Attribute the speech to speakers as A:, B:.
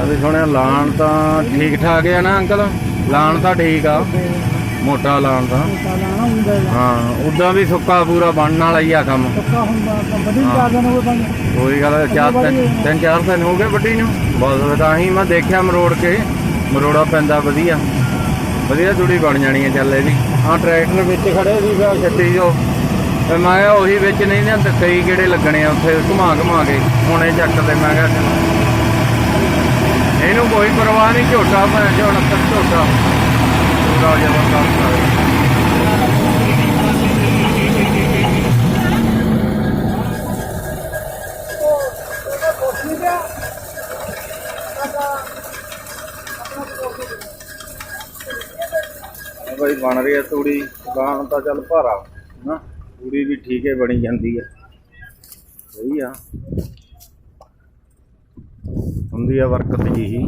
A: ਵੀ ਸੁਣਿਆ ਲਾਣ ਤਾਂ ਠੀਕ ਠਾਕ ਆ ਨਾ ਅੰਕਲ? ਲਾਣ ਤਾਂ ਠੀਕ ਆ। ਮੋਟਾ ਲਾਣ ਤਾਂ।
B: ਲਾਣਾ ਹੁੰਦਾ ਹੈ
A: ਹਾਂ ਉਦਾਂ ਵੀ ਸੁੱਕਾ ਪੂਰਾ ਬਣਨ ਵਾਲਾ ਹੀ ਆ ਕੰਮ।
B: ਪੱਕਾ ਹੁੰਦਾ ਕੰਪਨੀ ਚਾਰ ਦਿਨ ਹੋ ਗਏ
A: ਕੋਈ ਗੱਲ ਚਾਰ ਤਿੰਨ ਤਿੰਨ ਚਾਰ ਦਿਨ ਹੋ ਗਏ ਵੱਡੀ ਨੂੰ। ਬਸ ਤਾਂ ਹੀ ਮੈਂ ਦੇਖਿਆ ਮਰੋੜ ਕੇ। ਮਰੋੜਾ ਪੈਂਦਾ ਵਧੀਆ। ਵਧੀਆ ਜੁੜੀ ਬਣ ਜਾਣੀ ਹੈ ਚੱਲ ਇਹਦੀ ਆਹ ਟਰੈਕਟਰ ਵਿੱਚ ਖੜੇ ਸੀ ਫਿਰ ਛੱਟੀ ਜੋ ਤੇ ਮੈਂ ਕਿਹਾ ਉਹੀ ਵਿੱਚ ਨਹੀਂ ਨਾ ਤੇ ਕਈ ਕਿਹੜੇ ਲੱਗਣੇ ਆ ਉੱਥੇ ਘੁਮਾ ਘੁਮਾ ਕੇ। ਹੁਣੇ ਚੱਕ ਤੇ ਮੈਂ ਕਿਹਾ ਕੋਈ ਪਰਵਾਹ ਨਹੀਂ, ਝੋਟਾ ਭੈਣ ਜੋ 69 ਝੋਟਾ। ਪੂਰਾ ਜ਼ਬਰਦਸਤ ਆ ਬਈ ਬਣ ਰਹੀ ਹੈ ਤੂੜੀ ਗਾਣ ਤਾਂ ਚੱਲ ਭਾਰਾ ਨਾ ਤੂੜੀ ਵੀ ਠੀਕ ਹੈ ਬਣੀ ਜਾਂਦੀ ਹੈ। ਸਹੀ ਆ। ਹੁੰਦੀ ਆ ਵਰਕਤ ਜੀ